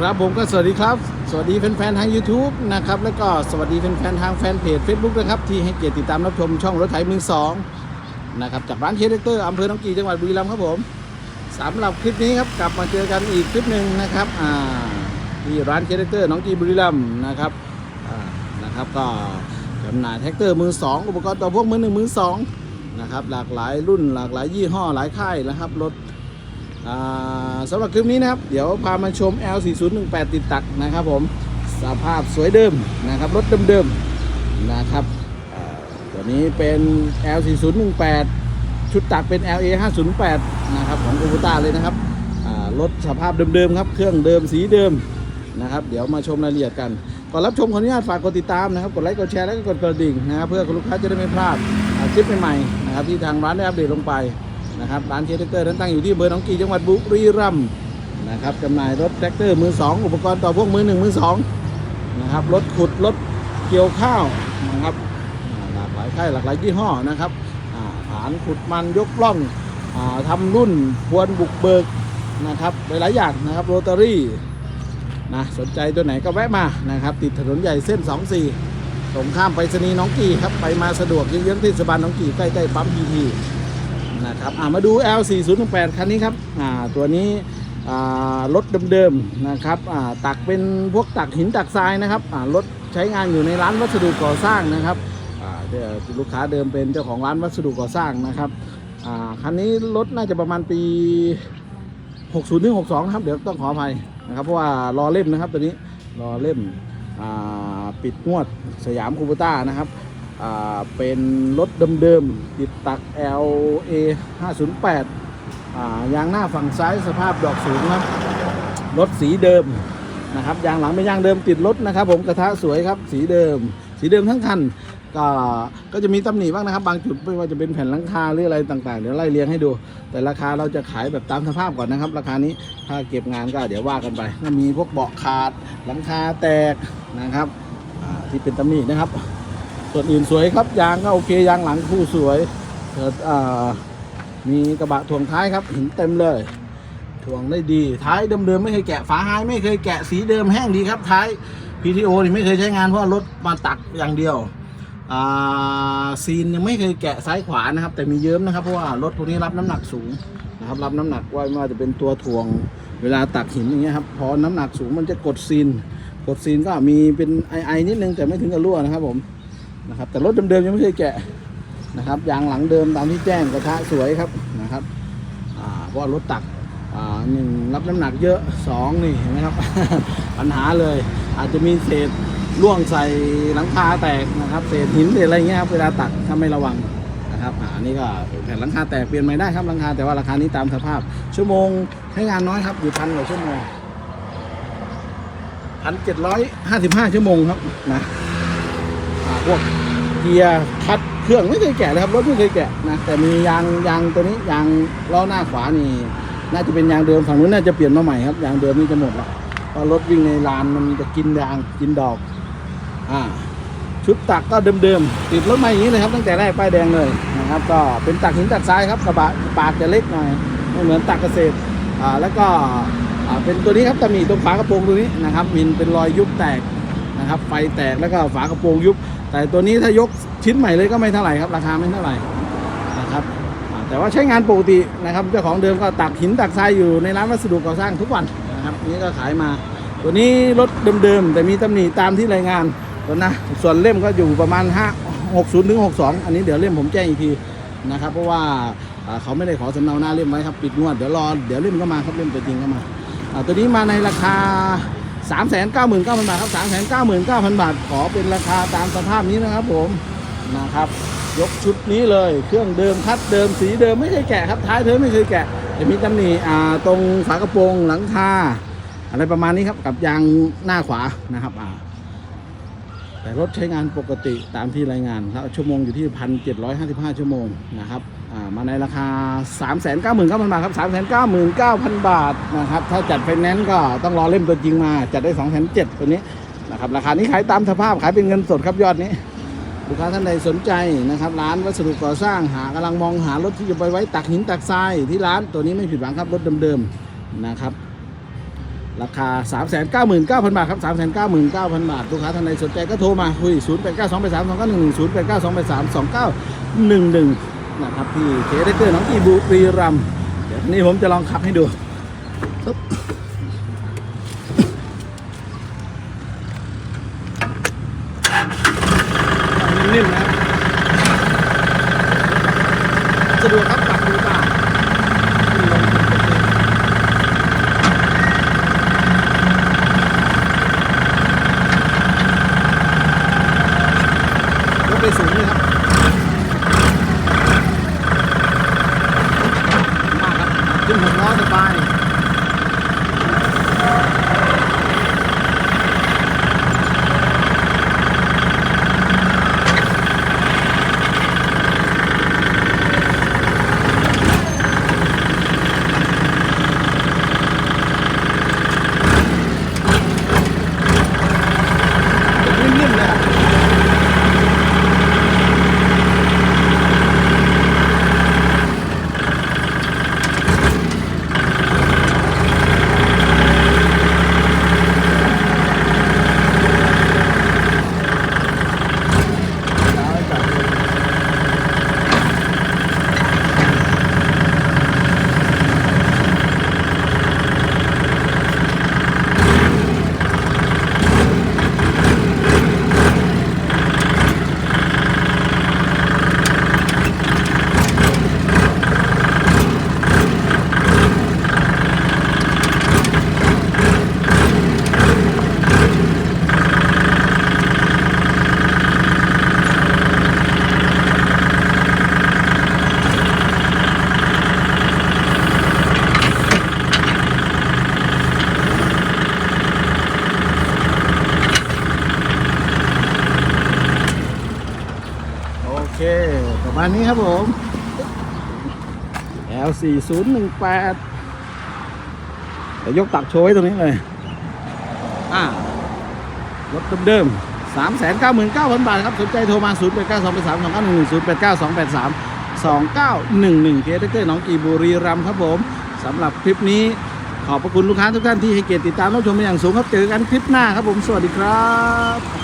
ครับผมก็สวัสดีครับ สวัสดีแฟนๆทาง YouTube นะครับ แล้วก็สวัสดีแฟนๆทางแฟนเพจ Facebook นะครับ ที่ให้เกียรติติดตามรับชมช่องรถไถมือสองนะครับ จากร้านเคสเตอร์อำเภอหนองกีจังหวัดบุรีรัมย์ครับผมสำหรับคลิปนี้ครับ กลับมาเจอกันอีกคลิปหนึ่งนะครับอ่าที่ร้านเคสเตอร์หนองกีบุรีรัมย์นะครับอ่านะครับก็จำหน่ายแท็กเตอร์มือสองอุปกรณ์ต่อพวกมือหนึ่งมือสองนะครับหลากหลายรุ่นหลากหลายยี่ห้อหลายค่ายนะครับรถ สำหรับคลิปนี้นะครับ เดี๋ยวพามาชม L4018 ติดตักนะครับผมสภาพสวยเดิมนะครับ รถเดิมๆนะครับตัวนี้เป็น L4018 ชุดตักเป็น LA508 นะครับของ o ู t a เลยนะครับรถสภาพเดิมๆครับ เครื่องเดิมสีเดิมนะครับ เดี๋ยวมาชมรายละเอียดกัน ก่อนรับชมขออนุญาตฝากกดติดตามนะครับ กดไลค์ กดแชร์ แล้วก็กดกระดิ่งนะครับ เพื่อคุณลูกค้าจะได้ไม่พลาดคลิปใหม่ๆนะครับที่ทางร้านได้อัปเดตลงไป นะครับร้านเคสแท็กเตอร์นั้นตั้งอยู่ที่อำเบอร์หนองกีจังหวัดบุรีรัมย์นะครับจำหน่ายรถแท็กเตอร์มือสองอุปกรณ์ต่อพวกมือหนึ่งมือสองนะครับรถขุดรถเกี่ยวข้าวนะครับหลากหลายค่ายหลากหลายยี่ห้อนะครับฐานขุดมันยกล่องอาทำรุ่นพวนบุกเบิกนะครับหลายๆอย่างนะครับโรตารี่นะสนใจตัวไหนก็แวะมานะครับ ติดถนนใหญ่เส้น 24ตรงข้ามไปรษณีย์น้องกีครับไปมาสะดวกเยื้องๆเทศบาลน้องกีใกล้ๆปั๊มพีที นะครับอ่ามาดู L4018 คันนี้ครับอ่าตัวนี้อ่ารถเดิมๆนะครับอ่าตักเป็นพวกตักหินตักทรายนะครับอ่ารถใช้งานอยู่ในร้านวัสดุก่อสร้างนะครับอ่าเดี๋ยวลูกค้าเดิมเป็นเจ้าของร้านวัสดุก่อสร้างนะครับอ่าคันนี้รถน่าจะประมาณปี 60ถึง62นครับเดี๋ยวต้องขออภัยนะครับเพราะว่ารอเล่มนะครับตัวนี้รอเล่มอ่าปิดงวดสยามคูปต้านะครับ เป็นรถเดิมๆ ติดตัก LA 508ยางหน้าฝั่งซ้ายสภาพดอกสูงครับ รถสีเดิมนะครับยางหลังเป็นยางเดิมติดรถนะครับผมกระทะสวยครับสีเดิม สีเดิมทั้งคันก็ก็จะมีตำหนิบ้างนะครับ บางจุดไม่ว่าจะเป็นแผ่นหลังคาหรืออะไรต่างๆ เดี๋ยวไล่เรียงให้ดู แต่ราคาเราจะขายแบบตามสภาพก่อนนะครับ ราคานี้ถ้าเก็บงานก็เดี๋ยวว่ากันไปก็มีพวกเบาะขาดหลังคาแตกนะครับที่เป็นตำหนินะครับ ส่วนอื่นสวยครับยางก็โอเคยางหลังคู่สวยเกิดมีกระบะถ่วงท้ายครับหินเต็มเลยถ่วงได้ดีท้ายเดิมๆไม่เคยแกะฝาท้ายไม่เคยแกะสีเดิมแห้งดีครับท้าย PTO นี่ไม่เคยใช้งานเพราะรถมาตักอย่างเดียวซีนยังไม่เคยแกะซ้ายขวานะครับ แต่มีเยิ้มนะครับเพราะว่ารถพวกนี้รับน้ำหนักสูงนะครับรับน้ำหนักไว้ไม่ว่าจะเป็นตัวถ่วงเวลาตักหินอย่างเงี้ยครับพอน้ำหนักสูงมันจะกดซีน กดซีนก็มีเป็นไอไอนิดนึงแต่ไม่ถึงกับรั่วนะครับผม นะครับ แต่รถเดิมๆยังไม่เคยแกะนะครับยางหลังเดิมตามที่แจ้งกระทะสวยครับนะครับเพราะรถตักหนึ่งรับน้ำหนักเยอะสองนี่เห็นไหมครับ ปัญหาเลย อาจจะมีเศษล่วงใส่หลังคาแตกนะครับ เศษหินเศษอะไรเงี้ยครับเวลาตักถ้าไม่ระวังนะครับอันนี้ก็แผ่นหลังคาแตกเปลี่ยนใหม่ได้ครับหลังคาแต่ว่าราคานี้ตามสภาพ ชั่วโมงใช้งานน้อยครับอยู่พันกว่าชั่วโมงพันเจ็ดร้อยห้าสิบห้าชั่วโมงครับนะ พวกเกียร์คัดเครื่องไม่เคยแกะเลยครับรถไม่เคยแกะนะแต่มียางยางตัวนี้ยางล้อหน้าขวานี่ น่าจะเป็นยางเดิมฝั่งนู้นน่าจะเปลี่ยนมาใหม่ครับยางเดิมนี่จะหมดละเพราะรถวิ่งในลานมันจะกินยางกินดอกอ่าชุดตักก็เดิมๆติดรถมาอย่างนี้เลยครับ ตั้งแต่แรกป้ายแดงเลยนะครับ ก็เป็นตักหินตักทรายครับกระบะปากจะเล็กหน่อยไม่เหมือนตักเกษตรอ่าแล้วก็อ่าเป็นตัวนี้ครับตำหนิตรงฝากระโปรงตัวนี้นะครับมินเป็นรอยยุบแตก นะครับไฟแตกแล้วก็ฝากระโปรงยุบ แต่ตัวนี้ถ้ายกชิ้นใหม่เลยก็ไม่เท่าไหร่ครับราคาไม่เท่าไหร่นะครับแต่ว่าใช้งานปกตินะครับเจ้าของเดิมก็ตักหินตักทรายอยู่ในร้านวัสดุก่อสร้างทุกวันนะครับนี่ก็ขายมา ตัวนี้รถเดิมๆแต่มีตำหนิตามที่รายงานตัวนะส่วนเล่มก็อยู่ประมาณ5 60ถึง62 อันนี้เดี๋ยวเล่มผมแจ้งอีกทีนะครับ เพราะว่าเขาไม่ได้ขอสำเนาหน้าเล่มไว้ครับปิดงวดเดี๋ยวรอเดี๋ยวเล่มก็มาครับเล่มตัวจริงก็มาตัวนี้มาในราคา 3 9 9 0 0 0 บาทครับ 3 9 9 0 0 0 บาท ขอเป็นราคาตามสภาพนี้นะครับผมนะครับ ยกชุดนี้เลย เครื่องเดิมคัดเดิมสีเดิมไม่เคยแกะครับ ท้ายเธอไม่เคยแกะจะมีตำหนิอ่าตรงฝากระโปรงหลังคาอะไรประมาณนี้ครับ กับยางหน้าขวานะครับอ่าแต่รถใช้งานปกติตามที่รายงานแล้วชั่วโมงอยู่ที่ 1,755 ชั่วโมงนะครับ มาในราคา 399,000 บาทครับ 3 9 9 0 0 บาทนะครับ ถ้าจัดไฟแนนซ์ก็ต้องรอเล่มตัวจริงมา จัดได้ 2,700ตัวนี้นะครับ ราคานี้ขายตามสภาพขายเป็นเงินสดครับยอดนี้ ลูกค้าท่านใดสนใจนะครับ ร้านวัสดุก่อสร้างหากำลังมองหารถที่จะไปไว้ตักหินตักทรายที่ร้านตัวนี้ไม่ผิดหวังครับรถเดิมๆนะครับราคา 3 9 9 0 0 0 บาทครับ 3 9 9 0 0 0 บาท ลูกค้าท่านใดสนใจก็โทรมาคุย 0 8 9 2 8 3 2 9 1 1 0 8 9 2 8 3 2 9 1 1 นะครับที่เคเดเกอร์น้องอีบุรีรัมเดี๋ยวนนี้ผมจะลองขับให้ดูปึ๊บนิ่มๆนะครับสะดวกครับปรับดูบ้างขึ้นลงขึ้นลง ยกไปสูงเลยครับ มากครับ ขึ้นหกล้อสบาย นิ่มๆเลยครับ โอเค ประมาณนี้ครับผม L 4 0 1 8 เดี๋ยวยกตักโชว์ไว้ตรงนี้เลย อ่ารถเดิมๆ3 9 9 0 0 0 บาทครับ สนใจโทรมา 0 8 9 2 8 3 2 9 1 1 0 8 9 2 8 3 2 9 1 1 เคสเตอร์น้องกีบุรีรัมครับผมสำหรับคลิปนี้ขอบพระคุณลูกค้าทุกท่านที่ให้เกียรติติดตามรับชมเป็นอย่างสูงครับ เจอกันคลิปหน้าครับผม สวัสดีครับ